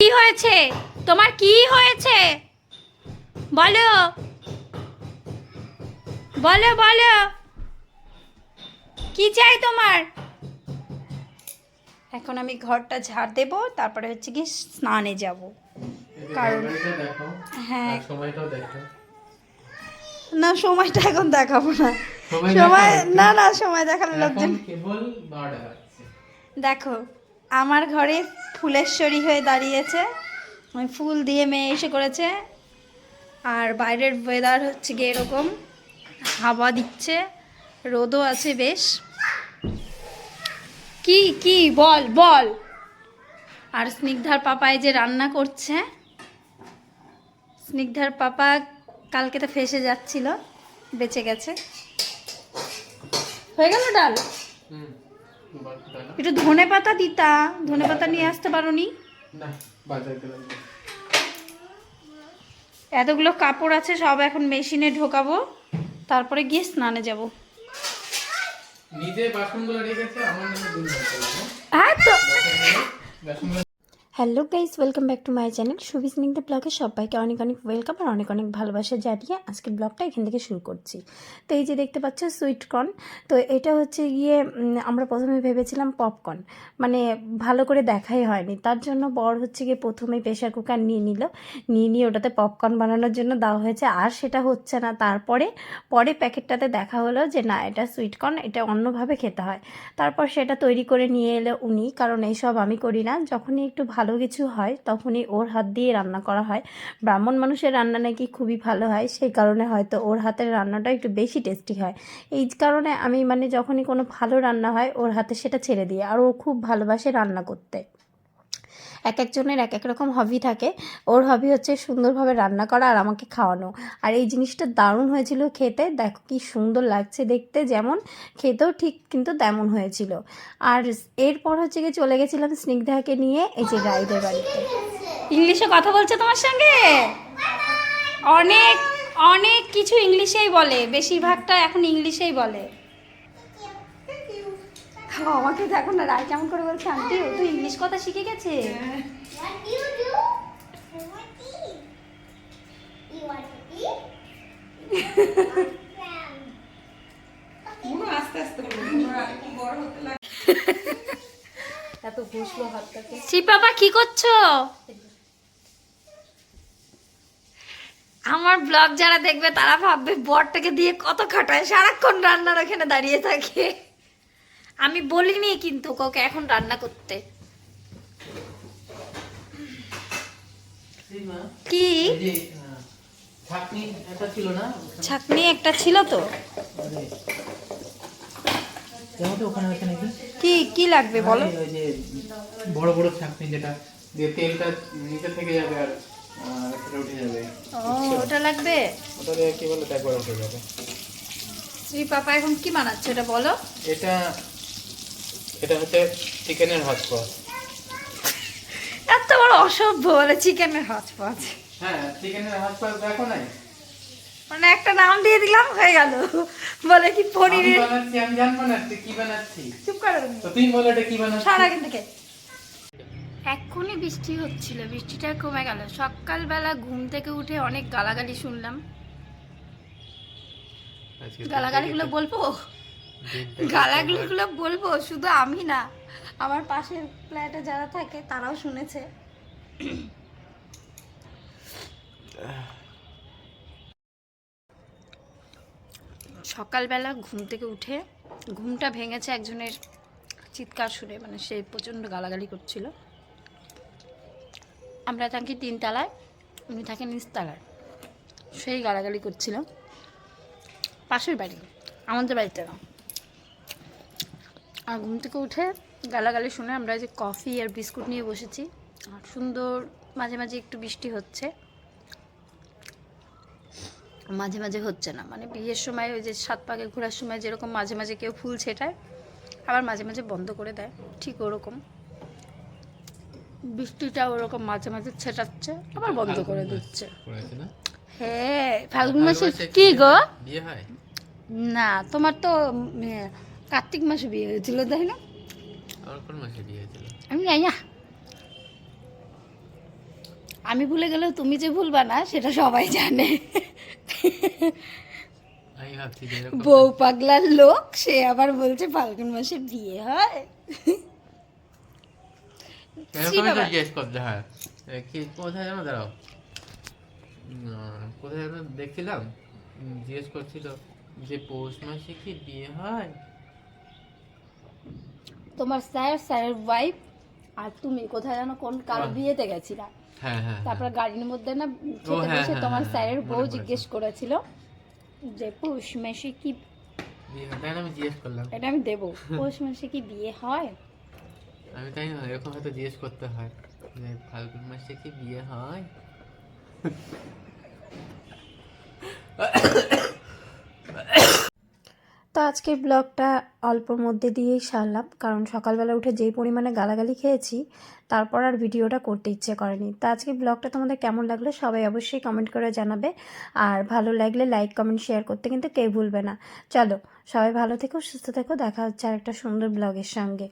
কি হয়েছে? তোমার কি হয়েছে? বলো। বলো বলো। কি চাই তোমার? এখন আমি ঘরটা ঝাড় দেব তারপরে হচ্ছে কি স্নানে যাব। কারণ- হ্যাঁ। না সময়টা এখন দেখাবো না। সময় না না সময় দেখানো লোকজন দেখো আমার ঘরে ফুলেশ্বরী হয়ে দাঁড়িয়েছে। ফুল দিয়ে মেয়ে এসে করেছে। আর বাইরের ওয়েদার হচ্ছে গিয়ে এরকম। হাওয়া দিচ্ছে, রোদও আছে বেশ। কি কি, বল বল। আর স্নিগ্ধার পাপায় যে রান্না করছে। স্নিগ্ধার পাপা কালকে তো ফেসে যাচ্ছিল, বেঁচে গেছে। হয়ে গেল ডাল? হুম। একটু ধনে পাতা দিতা। ধনে পাতা নিয়ে আসতে পারো নি এতগুলো কাপড় আছে সব এখন মেশিনে ঢোকাবো। তারপরে গিয়ে স্নানে যাব। নিজে বাসনগুলো রেখেছে আমার নামে হ্যাঁ তো hello guys, welcome back to my channel. Subi Snigdha ব্লগে সবাইকে অনেক অনেক ওয়েলকাম আর অনেক অনেক ভালোবাসা জানিয়ে আজকের ব্লগটা এখান থেকে শুরু করছি। তো এই যে দেখতে পাচ্ছ সুইটকর্ন তো এটা হচ্ছে গিয়ে আমরা প্রথমে ভেবেছিলাম পপকর্ন মানে ভালো করে দেখাই হয়নি। তার জন্য বর হচ্ছে গিয়ে প্রথমে প্রেশার কুকার নিয়ে নিল। নিয়ে নিয়ে ওটাতে পপকর্ন বানানোর জন্য দেওয়া হয়েছে। আর সেটা হচ্ছে না, তারপরে, পরে প্যাকেটটাতে দেখা হলো যে না, এটা সুইটকর্ন এটা অন্যভাবে খেতে হয়। তারপর সেটা তৈরি করে নিয়ে এলো উনি। কারণ এইসব আমি করি না। যখনই একটু ভালো কিছু হয়, তখনই ওর হাত দিয়ে রান্না করা হয়। ব্রাহ্মণ মানুষের রান্না নাকি খুবই ভালো হয়, সেই কারণে হয়তো ওর হাতের রান্নাটা একটু বেশি টেস্টি হয়। এই কারণে আমি মানে যখনই কোনো ভালো রান্না হয়, ওর হাতে সেটা ছেড়ে দিই, আর ও খুব ভালোবাসে রান্না করতে। এক একজনের এক এক রকম হবি থাকে। ওর হবি হচ্ছে সুন্দরভাবে রান্না করা আর আমাকে খাওয়ানো। আর এই জিনিসটা দারুণ হয়েছিল খেতে। দেখো কি সুন্দর লাগছে দেখতে, যেমন খেতেও ঠিক কিন্তু তেমন হয়েছিল। আর এরপর হচ্ছে গিয়ে চলে গেছিলাম স্নিগ্ধাকে নিয়ে, এই যে রাইদের বাড়িতে। ইংলিশে কথা বলছে তোমার সঙ্গে? অনেক অনেক কিছু ইংলিশেই বলে, বেশিরভাগটা এখন ইংলিশেই বলে। আমাকে দেখো না রায় কেমন করে বলছে আন্টি ও তো ইংলিশ কথা শিখে গেছে? শিপাপা কি করছ? আমার ব্লগ যারা দেখবে তারা ভাববে বরটাকে দিয়ে কত খাটায় সারাক্ষণ রান্নার ওখানে দাঁড়িয়ে থাকে। আমি বলিনি কিন্তু ওকে এখন রান্না করতে। কি? ছাঁকনি একটা ছিল তো। কি কি লাগবে বলো? বড় বড় ছাঁকনি যেটা তেলটা নিচে থেকে যাবে আর সেটা উঠে যাবে। ও ওটা লাগবে? ওটা কি বলে একবার উঠে যাবে। শ্রী পাপা এখন কি বানাচ্ছে ওটা বলো। এটা এটা হচ্ছে চিকেনের হটপট এত বড় অসভ্য বলে চিকেনের হচপচ হ্যাঁ চিকেনের হটপট দেখো নাই? মানে একটা নাম দিয়ে দিলাম হয়ে গেল। বলে কি পনিরের বানাচ্ছি আমি জানব না তুই কি বানাচ্ছি চুপ করো তো তুই বলো এটা কি বানাচ্ছি সারা আগে থেকে। এক্ষুনি বৃষ্টি হচ্ছিল বৃষ্টিটা কমে গেল। সকালবেলা ঘুম থেকে উঠে অনেক গালাগালি শুনলাম। গালাগালিগুলো বলব? গালাগালিগুলো বলব শুধু আমি না আমার পাশের ফ্ল্যাটে যারা থাকে তারাও শুনেছে। সকালবেলা ঘুম থেকে উঠে ঘুমটা ভেঙেছে একজনের চিৎকার শুনে মানে সে প্রচণ্ড গালাগালি করছিল। আমরা থাকি তিনতলায় উনি থাকেন নিচতলায়। সেই গালাগালি করছিল। পাশের বাড়ি আমাদের বাড়িতে না। আর ঘুম থেকে উঠে গালাগালি শুনে আমরা যে কফি আর বিস্কুট নিয়ে বসেছি। আর সুন্দর মাঝে মাঝে একটু বৃষ্টি হচ্ছে। মাঝে মাঝে হচ্ছে না মানে বিয়ের সময় ওই যে সাত পাকে ঘোরার সময় যেরকম মাঝে মাঝে কেউ ফুল ছেটায় আবার মাঝে মাঝে বন্ধ করে দেয় ঠিক ওরকম। বৃষ্টিটা ওরকম মাঝে মাঝে ছেটাচ্ছে আবার বন্ধ করে দিচ্ছে। হ্যাঁ ফাল্গুন মাসে কি গো? না তোমার তো কার্তিক মাসে বিয়ে হয়েছিল তাই না? কোন মাসে বিয়ে হয়েছিল? আমি জানি না। আমি ভুলে গেলেও তুমি যে ভুলবা না সেটা সবাই জানে। বউ পাগলার লোক সে আবার বলছে ফাল্গুন মাসে বিয়ে হয়। কোথায় দাঁড়াও। কোথায় দেখছিলাম। জিজ্ঞেস করছিল যে পৌষ মাসে কি বিয়ে হয়? তোমার স্যার স্যারের ওয়াইফ আর তুমি কোথায় যেন কোন কারও। বিয়েতে গেছিলা হ্যাঁ হ্যাঁ তারপর গাড়ির মধ্যে না খেতে হ্যাঁ, বসে হ্যাঁ, তোমার হ্যাঁ, স্যারের বউ জিজ্ঞেস করেছিল যে পৌষ মাসে কি হয় আমি জিজ্ঞেস করলাম এটা আমি দেবো পৌষ মাসে কি বিয়ে হয় আমি তাই না এরকম হয়তো জিজ্ঞেস করতে হয় যে ফাল্গুন মাসে কি বিয়ে হয় তো আজকের ব্লগটা অল্পর মধ্যে দিয়েই সারলাম। কারণ সকালবেলা উঠে যেই পরিমাণে গালাগালি খেয়েছি, তারপর আর ভিডিওটা করতে ইচ্ছে করেনি। তো আজকের ব্লগটা তোমাদের কেমন লাগল সবাই অবশ্যই কমেন্ট করে জানাবে। আর ভালো লাগলে লাইক কমেন্ট শেয়ার করতে কিন্তু কেউ ভুলবে না। চলো, সবাই ভালো থেকো, সুস্থ থেকো। দেখা হচ্ছে আর একটা সুন্দর ব্লগের সঙ্গে।